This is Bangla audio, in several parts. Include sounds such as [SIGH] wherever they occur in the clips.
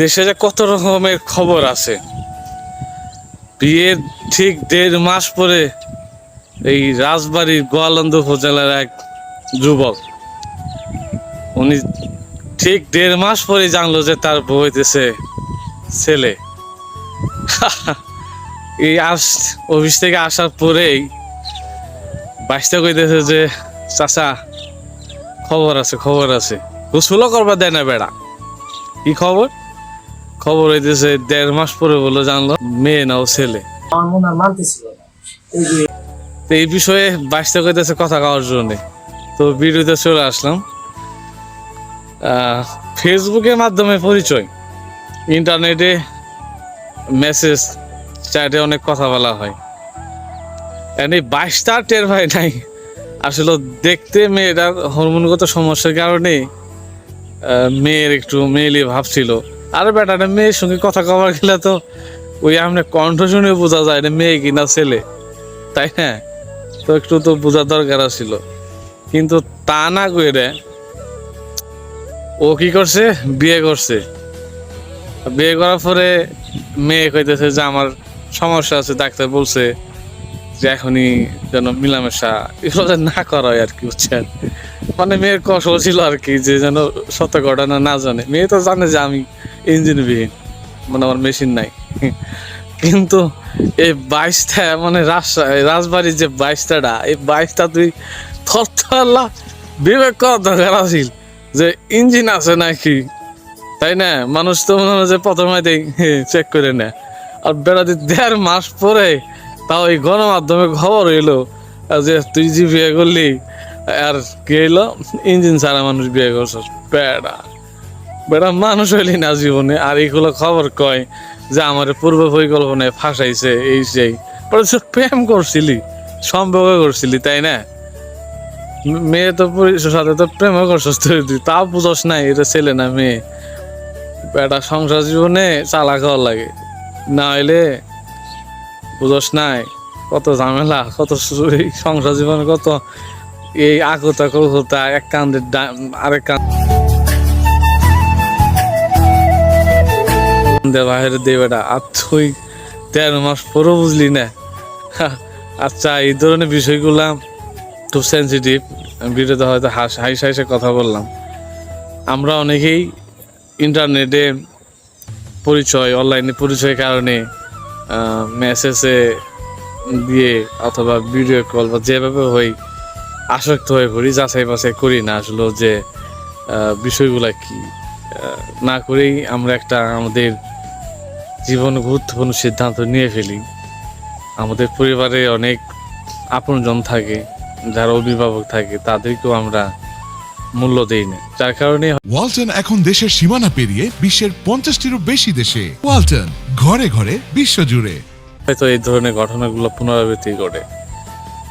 দেশে যে কত রকমের খবর আছে। বিয়ের ঠিক দেড় মাস পরে এই রাজবাড়ির গোয়ালন্দ উপজেলার এক যুবক, উনি ঠিক দেড় মাস পরে জানলো যে তার বউ হইতেছে ছেলে। [LAUGHS] এই আস, অফিস থেকে আসার পরেই বাইশটা কইতেছে যে, চাচা, খবর আছে খবর আছে। গোসলও করবা দেয় না বেড়া। কি খবর? খবর হইতেছে দেড় মাস পরে বলে জানলো মেয়ে নাও ছেলে। আমার মনে হয় মানতেছিল না। এই যে তো এই বিষয়ে বাইশটা কইতেছে কথা কওয়ার জন্য। তো ভিডিওতে চলে আসলাম। ফেসবুকের মাধ্যমে পরিচয়। ইন্টারনেটে মেসেজ চ্যাটে অনেক কথা বলা হয়। এই বাইশটা টের ভাই নাই। আসলে দেখতে মেয়েটার হরমোনগত সমস্যার কারণে মেয়ের একটু মেয়েলি ভাবছিল আর বেটাটা মেয়ের সঙ্গে কথা কবার গেলে তো ওই আপনার কণ্ঠ শুনে বোঝা যায় না, মেয়ে কিনা ছেলে। তাই না? তো একটু তো বোঝার দরকার ছিল কিন্তু তা না করে ও কি করছে? বিয়ে করছে। বিয়ে করার পরে মেয়ে কইতেছে যে, আমার সমস্যা আছে, ডাক্তার বলছে যে, এখনই যেন মিলামেশা এগুলো যেন না করা হয় আর কি, বুঝছেন? মানে মেয়ের কষ্ট ছিল আর কি, যে যেন সত্য ঘটনা না জানে। মেয়ে তো জানে যে আমি ইঞ্জিনবিহীন। মানে আমার মেশিন নাই। কিন্তু এই বাইশটা মানে রাজবাড়ির যে বাইশটাটা, এই বাইশটা তুই থরথরলা বিবেক করা দরকার আছিল যে ইঞ্জিন আছে নাকি? তাই না? মানুষ তো মনে হয় প্রথমে চেক করে নেয়। আর বেড়াতে দেড় মাস পরে তাও এই গণমাধ্যমে খবর হইল যে তুই যে বিয়ে করলি, আর কি হইল? ইঞ্জিন ছাড়া মানুষ বিয়ে করছিস বেড়া। বেড়া মানুষ হইলি না জীবনে, আর এইগুলো খবর কয় যে আমার পূর্ব পরিকল্পনায় ফাঁসাইছে এই সেই। পরে প্রেম করছিলি, সম্পর্ক করছিলি, তাই না? মেয়ে তো সাথে তো প্রেমও করছিস তুই তাও বুঝস নাই এটা ছেলে না মেয়ে। বেটা সংসার জীবনে চালা খাওয়া লাগে, না হইলে বুঝস নাই কত ঝামেলা, কত সংসার জীবনে কত এই আকুতা কৌতা এক কান্দের আরেক কান দে বাইরে দে বেটা। আর তুই তেরো মাস পরও বুঝলি না। আচ্ছা এই ধরনের বিষয়গুলা খুব সেন্সিটিভ ভিডিওতে হয়তো হাস হাইসা হাইসা কথা বললাম। আমরা অনেকেই ইন্টারনেটে পরিচয় অনলাইনে পরিচয়ের কারণে মেসেজে দিয়ে অথবা ভিডিও কল বা যেভাবে হই আসক্ত হয়ে পড়ি, যাচাই বাছাই করি না আসলে যে বিষয়গুলা কি। না করেই আমরা একটা আমাদের জীবন গুরুত্বপূর্ণ সিদ্ধান্ত নিয়ে ফেলি। আমাদের পরিবারে অনেক আপনজন থাকে যারা অভিভাবক থাকে তাদেরকেও আমরা মূল্য দেই না। যার কারণে ওয়ালটন এখন দেশের সীমানা পেরিয়ে বিশ্বের পঞ্চাশটিরও বেশি দেশে। ওয়ালটন ঘরে ঘরে বিশ্বজুড়ে। হয়তো এই ধরনের ঘটনাগুলো পুনরাবৃত্তি ঘটে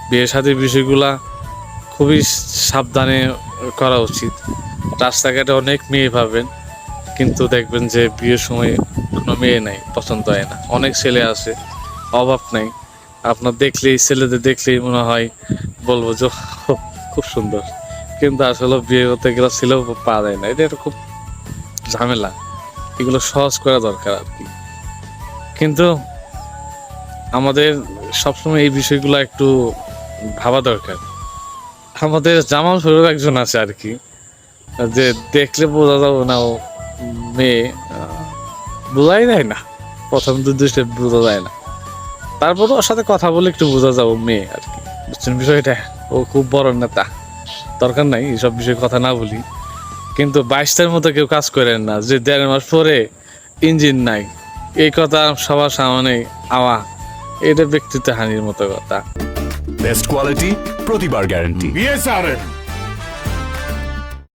বিয়ে শাদীর বিষয়গুলা খুবই সাবধানে করা উচিত। রাস্তাঘাটে অনেক মেয়ে পাবেন কিন্তু দেখবেন যে বিয়ের সময় কোনো মেয়ে নাই, পছন্দ হয় না। অনেক ছেলে আছে, অভাব নাই। আপনার দেখলেই, ছেলেদের দেখলেই মনে হয়, বলব যে "খুব- সুন্দর। কিন্তু আসলে বিয়ে করতে গেলে ছেলেও পাওয়া যায় না। এটা একটা খুব ঝামেলা। এগুলো সহজ করা দরকার আর কি। কিন্তু আমাদের সবসময় এই বিষয়গুলো একটু ভাবা দরকার। আমাদের জামাল স্বরূপ একজন আছে আর কি, যে দেখলে বোঝা যাবে না ও মেয়ে বোঝাই যায় না। প্রথম দু দৃষ্টে বোঝা যায় না। তারপর ওর সাথে কথা বলে একটু বোঝা যাব মেয়ে আর কি। বুঝছেন বিষয়টা? ও খুব বড় নেতা। দরকার নাই এসব বিষয়ে কথা না বলি। কিন্তু বাইশটার মতো কেউ কাজ করেন না। যে দেড় মাস পরে ইঞ্জিন নাই। এই কথা সবার সামনে আওয়া এটা ব্যক্তিত্ব হানির মতো কথা। বেস্ট কোয়ালিটি প্রতিবার গ্যারান্টি